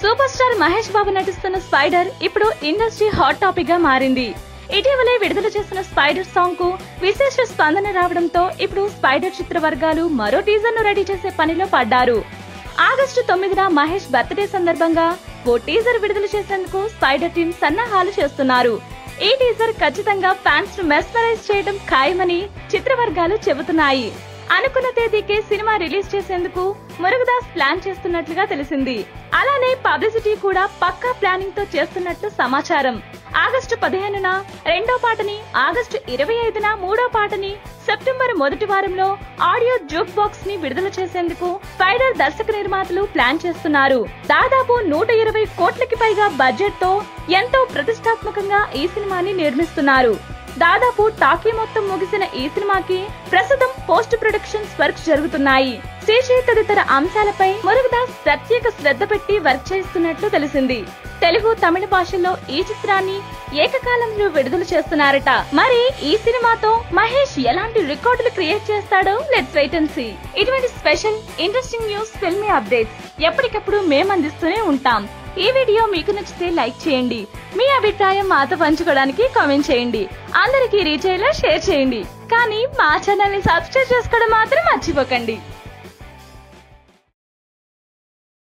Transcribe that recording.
Super star Mahesh Babu నటిస్తున్న spider ఇప్పుడు industry hot టాపిక్గా మారింది. ఇటీవలే విడుదల చేసిన స్పైడర్ సాంగ్కు విశేష స్పందన రావడంతో ఇప్పుడు స్పైడర్ చిత్ర వర్గాలు మరో టీజర్ను రెడీ చేసే పనిలో పడ్డారు. ఆగస్టు తొమ్మిదిన మహేష్ బర్త్డే సందర్భంగా ఓ టీజర్ విడుదల చేసేందుకు స్పైడర్ టీం సన్నాహాలు చేస్తున్నారు. ఈ టీజర్ ఖచ్చితంగా ఫ్యాన్స్ను మెస్మరైజ్ చేయడం ఖాయమని చిత్ర వర్గాలు చెబుతున్నాయి. అనుకున్న తేదీకే సినిమా రిలీజ్ చేసేందుకు మురుగదాస్ ప్లాన్ చేస్తున్నట్లుగా తెలిసింది. అలానే పబ్లిసిటీ కూడా పక్కా ప్లానింగ్తో చేస్తున్నట్లు సమాచారం. ఆగస్టు పదిహేనున రెండో పాటని ఆగస్టు ఇరవై ఐదున మూడో పాటని సెప్టెంబర్ మొదటి వారంలో ఆడియో జూక్ బాక్స్ని విడుదల చేసేందుకు స్పైడర్ దర్శక నిర్మాతలు ప్లాన్ చేస్తున్నారు. దాదాపు నూట ఇరవై కోట్లకి పైగా బడ్జెట్తో ఎంతో ప్రతిష్టాత్మకంగా ఈ సినిమాని నిర్మిస్తున్నారు. దాదాపు టాకీ మొత్తం ముగిసిన ఈ సినిమాకి ప్రస్తుతం పోస్ట్ ప్రొడక్షన్స్ వర్క్స్ జరుగుతున్నాయి. శేషి తదితర అంశాలపై మురుగదాస్ ప్రత్యేక శ్రద్ధ పెట్టి వర్క్ చేస్తున్నట్లు తెలిసింది. తెలుగు తమిళ భాషల్లో ఈ చిత్రాన్ని ఏకకాలంలో విడుదల చేస్తున్నారట. మరి ఈ సినిమాతో మహేష్ ఎలాంటి రికార్డులు క్రియేట్ చేస్తాడో లెట్స్ వెయిట్ అండ్ సీ. ఇటువంటి special interesting news filmy updates ఎప్పటికప్పుడు మేము అందిస్తూనే ఉంటాం. ఈ వీడియో మీకు నచ్చితే లైక్ చేయండి. మీ అభిప్రాయం మాతో పంచుకోవడానికి కామెంట్ చేయండి. అందరికీ రీచ్ అయ్యేలా షేర్ చేయండి. కానీ మా ఛానల్ని సబ్స్క్రైబ్ చేసుకోవడం మాత్రం మర్చిపోకండి.